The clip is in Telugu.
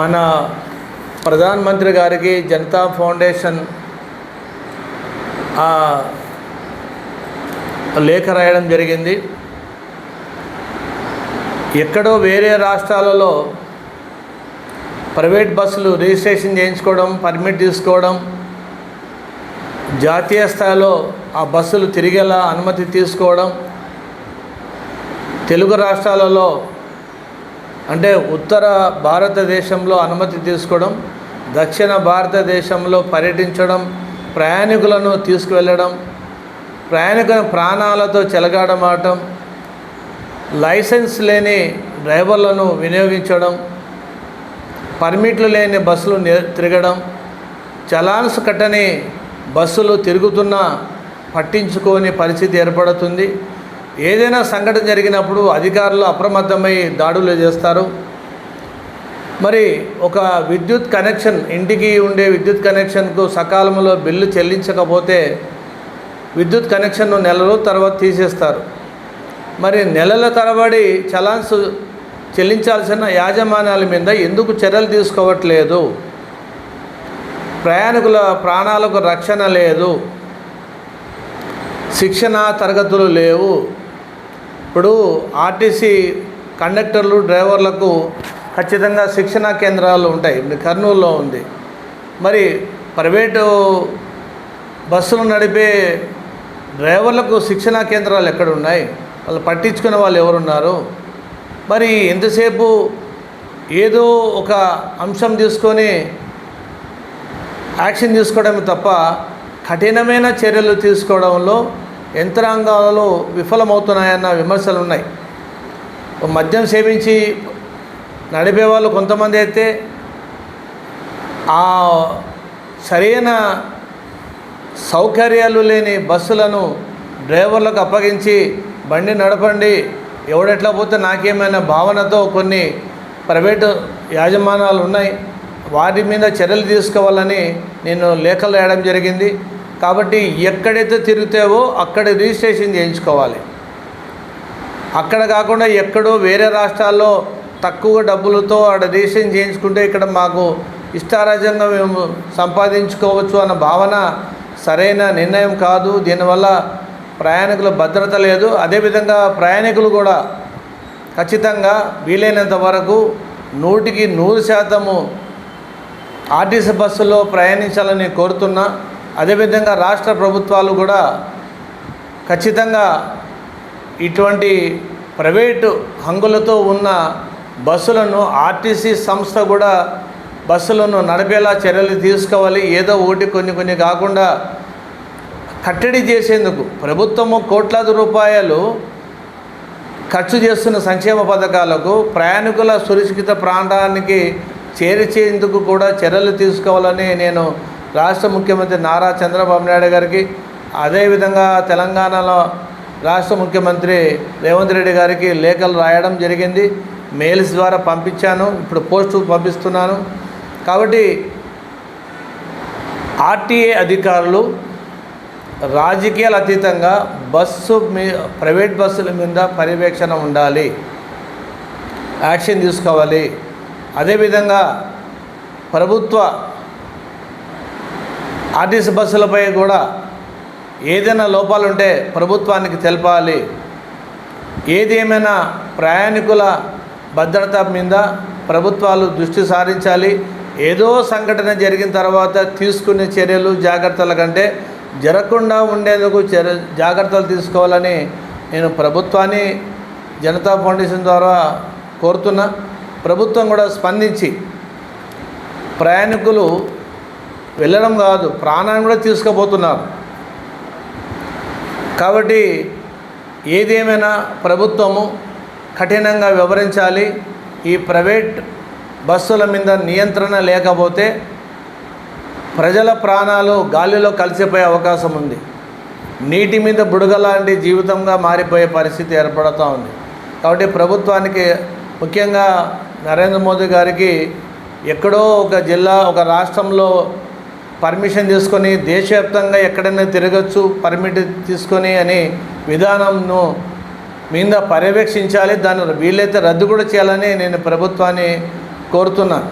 మన ప్రధానమంత్రి గారికి జనతా ఫౌండేషన్ లేఖ రాయడం జరిగింది. ఎక్కడో వేరే రాష్ట్రాలలో ప్రైవేట్ బస్సులు రిజిస్ట్రేషన్ చేయించుకోవడం పర్మిట్ తీసుకోవడం జాతీయ స్థాయిలో ఆ బస్సులు తిరిగేలా అనుమతి తీసుకోవడం తెలుగు రాష్ట్రాలలో అంటే ఉత్తర భారతదేశంలో అనుమతి తీసుకోవడం దక్షిణ భారతదేశంలో పర్యటించడం ప్రయాణికులను తీసుకువెళ్ళడం ప్రయాణికుల ప్రాణాలతో చెలగాడమాటం లైసెన్స్ లేని డ్రైవర్లను వినియోగించడం పర్మిట్లు లేని బస్సులు తిరగడం చలాన్స్ కట్టని బస్సులు తిరుగుతున్నా పట్టించుకోని పరిస్థితి ఏర్పడుతుంది. ఏదైనా సంఘటన జరిగినప్పుడు అధికారులు అప్రమత్తమై దాడులు చేస్తారు. మరి ఒక విద్యుత్ కనెక్షన్ ఇంటికి ఉండే విద్యుత్ కనెక్షన్కు సకాలంలో బిల్లు చెల్లించకపోతే విద్యుత్ కనెక్షన్ను నెలలు తర్వాత తీసేస్తారు. మరి నెలల తరబడి చలాన్స్ చెల్లించాల్సిన యాజమాన్యాల మీద ఎందుకు చర్యలు తీసుకోవట్లేదు? ప్రయాణికుల ప్రాణాలకు రక్షణ లేదు. శిక్షణ తరగతులు లేవు. ఇప్పుడు ఆర్టీసీ కండక్టర్లు డ్రైవర్లకు ఖచ్చితంగా శిక్షణా కేంద్రాలు ఉంటాయి. ఇప్పుడు కర్నూలులో ఉంది. మరి ప్రైవేటు బస్సులు నడిపే డ్రైవర్లకు శిక్షణా కేంద్రాలు ఎక్కడ ఉన్నాయి వాళ్ళు పట్టించుకునే వాళ్ళు ఎవరున్నారు? మరి ఎంతసేపు ఏదో ఒక అంశం తీసుకొని యాక్షన్ తీసుకోవడమే తప్ప కఠినమైన చర్యలు తీసుకోవడంలో యంత్రాంగాలలో విఫలమవుతున్నాయన్న విమర్శలు ఉన్నాయి మద్యం సేవించి నడిపే వాళ్ళు కొంతమంది అయితే ఆ సరైన సౌకర్యాలు లేని బస్సులను డ్రైవర్లకు అప్పగించి బండి నడపండి ఎవడెట్లా పోతే నాకేమైనా భావనతో కొన్ని ప్రైవేటు యాజమానాలు ఉన్నాయి వాటి మీద చర్యలు తీసుకోవాలని నేను లేఖలు రాయడం జరిగింది. కాబట్టి ఎక్కడైతే తిరుగుతావో అక్కడ రిజిస్ట్రేషన్ చేయించుకోవాలి. అక్కడ కాకుండా ఎక్కడో వేరే రాష్ట్రాల్లో తక్కువ డబ్బులతో ఆడ రిజిస్ట్రేషన్ చేయించుకుంటే ఇక్కడ మాకు ఇష్టారాజ్యంగా మేము సంపాదించుకోవచ్చు అన్న భావన సరైన నిర్ణయం కాదు. దీనివల్ల ప్రయాణికుల భద్రత లేదు. అదేవిధంగా ప్రయాణికులు కూడా ఖచ్చితంగా వీలైనంత వరకు నూటికి నూరు శాతము ఆర్టీసీ బస్సులో ప్రయాణించాలని కోరుతున్నా. అదేవిధంగా రాష్ట్ర ప్రభుత్వాలు కూడా ఖచ్చితంగా ఇటువంటి ప్రైవేటు హంగులతో ఉన్న బస్సులను ఆర్టీసీ సంస్థ కూడా బస్సులను నడిపేలా చర్యలు తీసుకోవాలి. ఏదో ఒకటి కొన్ని కొన్ని కాకుండా కట్టడి చేసేందుకు ప్రభుత్వము కోట్లాది రూపాయలు ఖర్చు చేస్తున్న సంక్షేమ పథకాలకు ప్రయాణికుల సురక్షిత ప్రాంతానికి చేర్చేందుకు కూడా చర్యలు తీసుకోవాలని నేను రాష్ట్ర ముఖ్యమంత్రి నారా చంద్రబాబు నాయుడు గారికి అదేవిధంగా తెలంగాణలో రాష్ట్ర ముఖ్యమంత్రి రేవంత్ రెడ్డి గారికి లేఖలు రాయడం జరిగింది. మెయిల్స్ ద్వారా పంపించాను. ఇప్పుడు పోస్టు పంపిస్తున్నాను. కాబట్టి ఆర్టీఏ అధికారులు రాజకీయాల అతీతంగా బస్సు మీ ప్రైవేట్ బస్సుల మీద పర్యవేక్షణ ఉండాలి. యాక్షన్ తీసుకోవాలి. అదేవిధంగా ప్రభుత్వ ఆర్టీసీ బస్సులపై కూడా ఏదైనా లోపాలు ఉంటే ప్రభుత్వానికి తెలపాలి. ఏది ఏమైనా ప్రయాణికుల భద్రత మీద ప్రభుత్వాలు దృష్టి సారించాలి. ఏదో సంఘటన జరిగిన తర్వాత తీసుకునే చర్యలు జాగ్రత్తల కంటే జరగకుండా ఉండేందుకు చర్య జాగ్రత్తలు తీసుకోవాలని నేను ప్రభుత్వాన్ని జనతా ఫౌండేషన్ ద్వారా కోరుతున్నా. ప్రభుత్వం కూడా స్పందించి ప్రయాణికులు వెళ్ళడం కాదు ప్రాణాన్ని కూడా తీసుకుపోతున్నారు. కాబట్టి ఏదేమైనా ప్రభుత్వము కఠినంగా వివరించాలి ఈ ప్రైవేట్ బస్సుల మీద నియంత్రణ లేకపోతే ప్రజల ప్రాణాలు గాలిలో కలిసిపోయే అవకాశం ఉంది. నీటి మీద బుడగ లాంటి జీవితంగా మారిపోయే పరిస్థితి ఏర్పడుతూ ఉంది. కాబట్టి ప్రభుత్వానికి ముఖ్యంగా నరేంద్ర మోదీ గారికి ఎక్కడో ఒక జిల్లా ఒక రాష్ట్రంలో పర్మిషన్ తీసుకొని దేశవ్యాప్తంగా ఎక్కడైనా తిరగచ్చు పర్మిట్ తీసుకొని అనే విధానంను మీద పర్యవేక్షించాలి. దాని వీలైతే రద్దు కూడా చేయాలని నేను ప్రభుత్వాన్ని కోరుతున్నాను